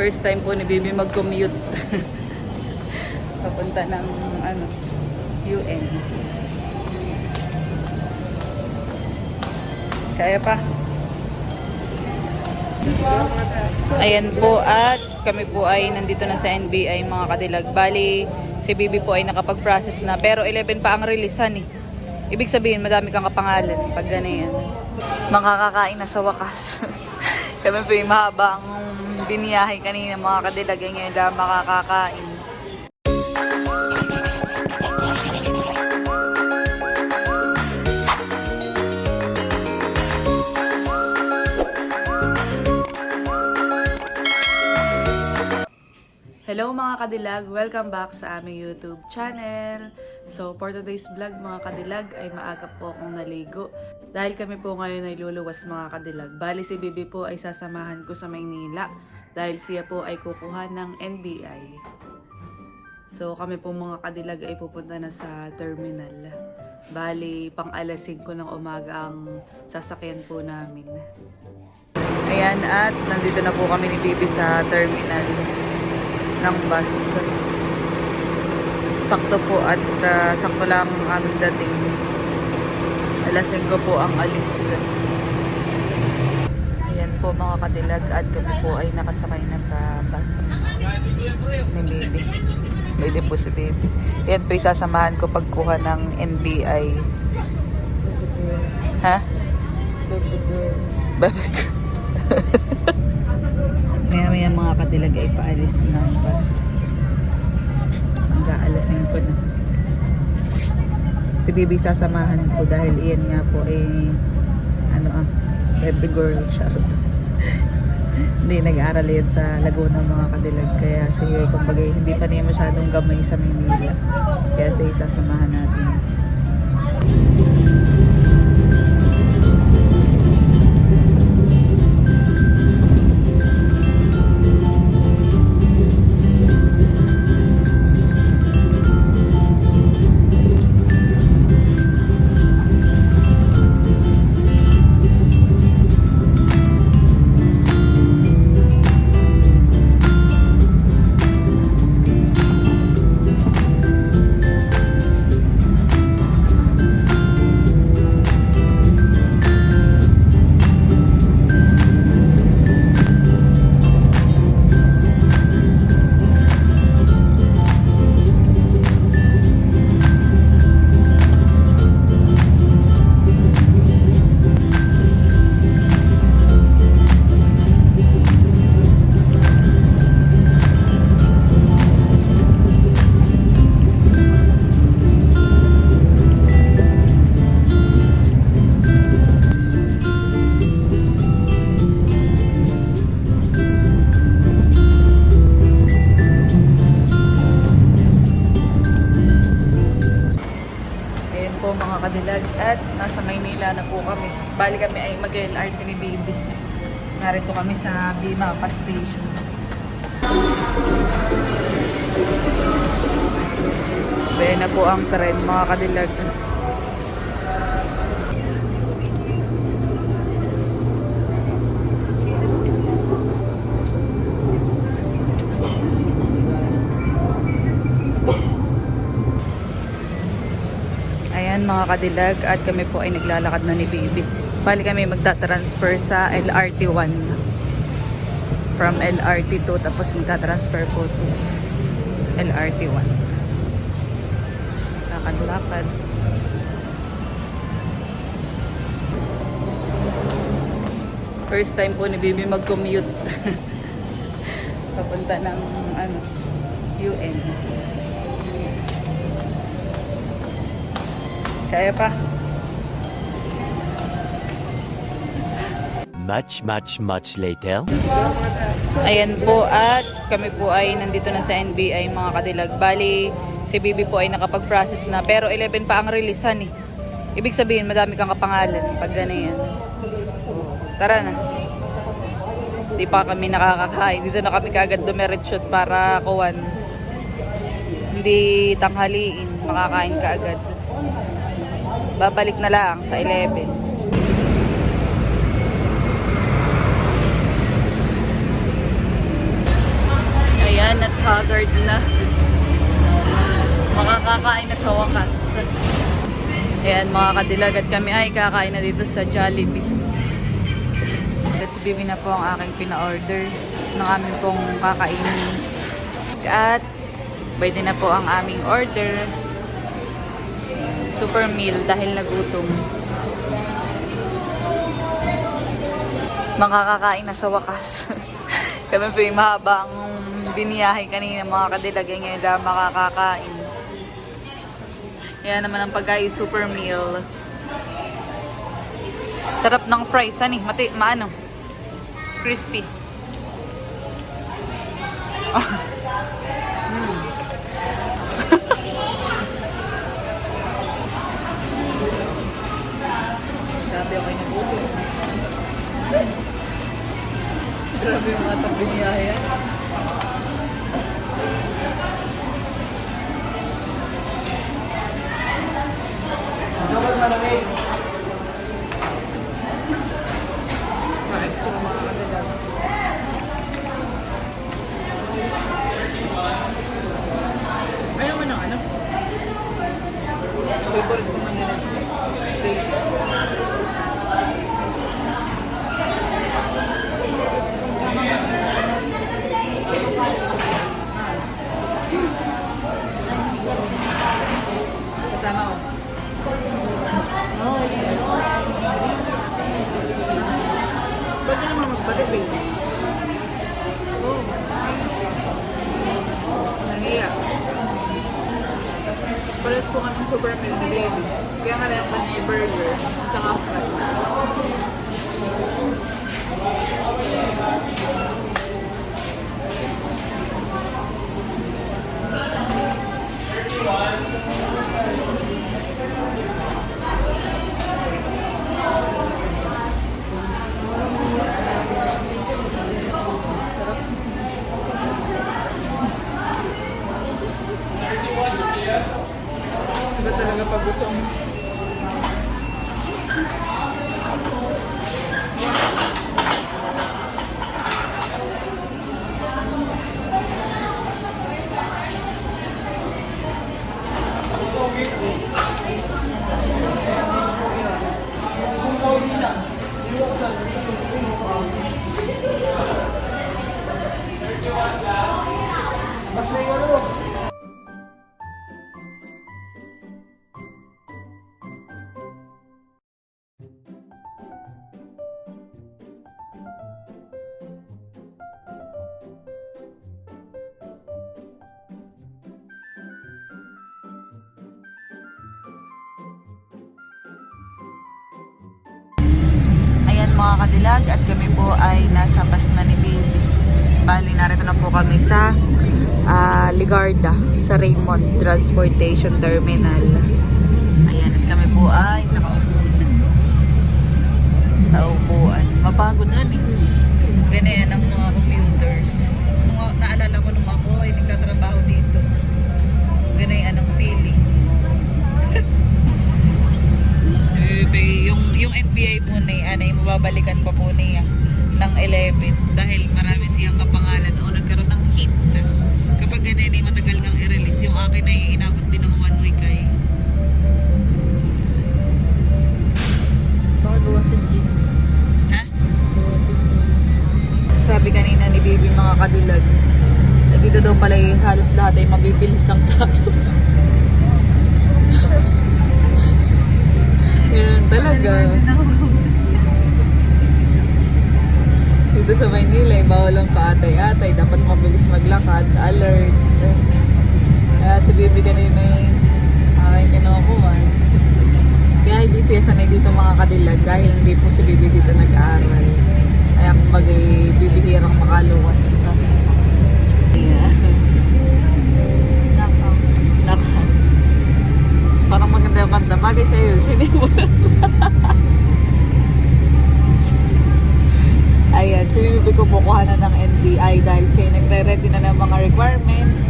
First time po ni Bibi mag-commute. Papunta ng ano, UN. Kaya pa. Ayan po at kami po ay nandito na sa NBI mga kadilag. Bali, si Bibi po ay nakapag-process na pero 11 pa ang releasean eh. Ibig sabihin, madami kang kapangalan pag ganyan. Makakakain na sa wakas. kami po yung mahabang biniyahe kanina mga kadilag. eh, Ngayon lang makakakain. Hello mga kadilag! Welcome back sa aming YouTube channel. So for today's vlog mga kadilag ay maaga po akong naligo. Dahil kami po ngayon ay luluwas mga kadilag. Bali si Bibi po ay sasamahan ko sa Maynila dahil siya po ay kukuha ng NBI. So kami po mga kadilag ay pupunta na sa terminal. Bali pang alas 5 ng umaga ang sasakyan po namin. Ayan at nandito na po kami ni Bibi sa terminal ng bus. Sakto po at ah, sakto lang ang aming dating. Alas 5 po ang alis. Po mga kadilag at kami po ay nakasakay na sa bus ni Baby. Pwede po si Baby. Ayan po isasamahan ko pagkuha ng NBI. Ha? Bebe ko. Maya maya mga kadilag ay paalis ng bus. Hanggang alas 5 na. Si Bibi sasamahan ko dahil iyan nga po ay ano ah, baby girl charot. Hindi nag-aaral yan sa Laguna mga kadilag. Kaya sige, kumbaga hindi pa niya masyadong gamay sa Manila. Kaya sige, sasamahan natin. Kami. Bali kami ay mag-LRT ni Baby. Narito kami sa Bima Bus Station. Bayan na po ang tren mga kadilag. Ayan mga kadilag at kami po ay naglalakad na ni Baby. Bali kami magta-transfer sa LRT 1. From LRT 2 tapos magta-transfer po to LRT 1. Lakad-lakad. First time po ni Baby mag-commute. Papunta ng ano, UN. Kaya pa. Much, much, much later. Ayan po at kami po ay nandito na sa NBI mga kadilag. Bali, si Bibi po ay nakapag-process na pero 11 pa ang releasean eh. Ibig sabihin, madami kang kapangalan pag ganyan. Tara na. Di pa kami nakakakain. Dito na kami kagad dumiretsyot para kuwan. Hindi tanghaliin. Makakain ka agad. Babalik na lang sa 11. haggard na. Makakakain na sa wakas. Ayan mga kadilag at kami ay kakain na dito sa Jollibee. At Bibi na po ang aking pina-order ng aming pong kakainin. At pwede na po ang aming order. Super meal dahil nagutom. Makakakain na sa wakas. kami po yung mahabang biniyahe kanina mga kadilag. eh, Ngayon lang makakakain. Kaya naman ang pagkain super meal. Sarap ng fries, ani, mati, maano, crispy. Pares po kaming super ni baby. Kaya nga kanya yung burger, tsaka fries. Ayan mga kadilag at kami po ay nasa bus na ni Baby. Bali, narito na po kami sa ah, Ligarda, sa Raymond Transportation Terminal. Ayan, at kami po ay nakaupo na. Sa upuan. Mapagod na eh. Ganyan ang mga commuters. Mga- Naalala ko nung ako ay nagtatrabaho dito. Ganyan ang feeling. Eh, yung yung NBI po ni anay mababalikan pa po niya ng 11 dahil marami siyang kapangalan o nagkaroon ng hit. Kapag ganyan ay matagal kang i-release, yung akin ay inabot din ng one week ay. Baka gawa sa gym. Ha? Gawa sa gym. Sabi kanina ni Baby mga kadilag, eh, dito daw pala eh, halos lahat ay mabibilis ang tao. Yan talaga. Dito sa Maynila, eh, bawal ang paatay-atay. Dapat mabilis maglakad. Alert. Kaya si Baby kanina yung aking kinukuhan. Kaya hindi siya sanay dito mga kadilag dahil hindi po si Baby dito nag-aaral. Kaya kumbaga eh, bibihirang makaluwas. Ayan. Yung kanta. Bagay sa'yo. Sinimulan. Ayan, si Bibi ko kukuha na ng NBI dahil siya nagre-ready na ng mga requirements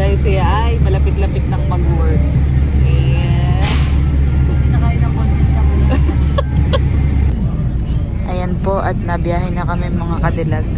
dahil siya ay malapit-lapit ng mag-work. Ayan. Nakain ng concept ako yan. Ayan po at nabiyahe na kami mga kadilag.